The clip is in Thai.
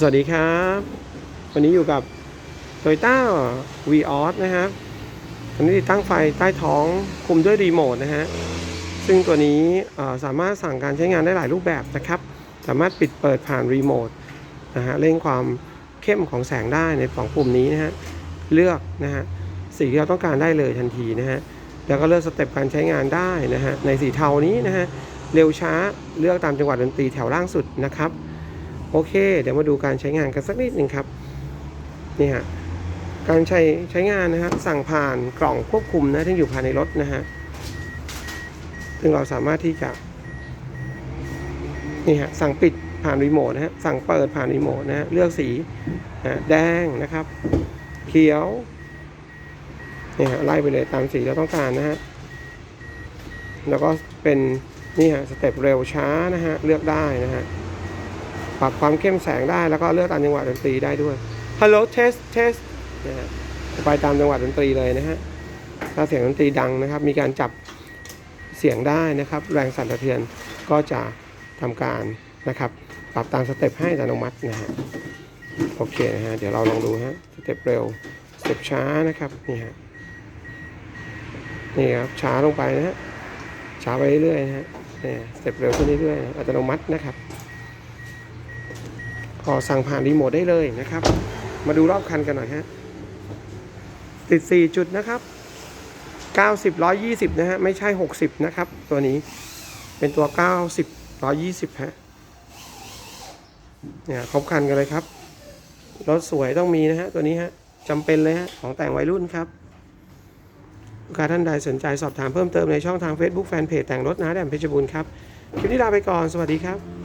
สวัสดีครับ วันนี้อยู่กับ Toyota v ีออสนะครับอันนี้ติดตั้งไฟใต้ท้องคุมด้วยรีโมทนะฮะซึ่งตัวนี้สามารถสั่งการใช้งานได้หลายรูปแบบนะครับ สามารถปิดเปิดผ่านรีโมทนะฮะเร่งความเข้มของแสงได้ในสองปุ่มนี้นะฮะเลือกนะฮะสีที่เราต้องการได้เลยทันทีนะฮะแล้วก็เลือกสเต็ปการใช้งานได้นะฮะในสีเทานี้นะฮะเร็วช้าเลือกตามจังหวะดนตรีแถวล่างสุดนะครับ โอเค เดี๋ยวมาดูการใช้งานกันสักนิดหนึ่งครับนี่ฮะการใช้ใช้งานนะฮะสั่งผ่านกล่องควบคุมนะที่อยู่ภายในรถนะฮะซึ่งเราสามารถที่จะนี่ฮะสั่งปิดผ่านรีโมทนะฮะสั่งเปิดผ่านรีโมทนะฮะเลือกสีนะแดงนะครับ เขียวนี่ฮะไล่ไปเลยตามสีเราต้องการนะฮะแล้วก็เป็นนี่ฮะสเต็ปเร็วช้านะฮะเลือกได้นะฮะ ปรับความเข้มแสงได้แล้วก็เลือกตามจังหวะดนตรีได้ด้วย Hello test test นะฮะไปตามจังหวะดนตรีเลยนะฮะถ้าเสียงดนตรีดังนะครับ มีการจับเสียงได้นะครับ แรงสั่นสะเทือนก็จะทำการนะครับ ปรับตามสเต็ปให้อัตโนมัตินะฮะโอเคนะฮะเดี๋ยวเราลองดูฮะสเต็ปเร็วสเต็ปช้านะครับนี่ฮะนี่ครับช้าลงไปนะฮะช้าไปเรื่อยๆนะฮะนี่สเต็ปเร็วขึ้นเรื่อยๆอัตโนมัตินะครับ ก็สั่งผ่านรีโมทได้เลยนะครับ มาดูรอบคันกันหน่อยฮะ ติด 4 จุดนะครับ 90 120 นะฮะ ไม่ใช่ 60 นะครับ ตัวนี้เป็นตัว 90 120 ฮะ เนี่ยครบคันกันเลยครับ รถสวยต้องมีนะฮะ ตัวนี้ฮะจำเป็นเลยฮะ ของแต่งวัยรุ่นครับลูกค้าท่านใดสนใจสอบถามเพิ่มเติมในช่องทาง Facebook Fanpage แต่งรถนะแดมเพชรบูรณ์ครับ คลิปนี้ลาไปก่อน สวัสดีครับ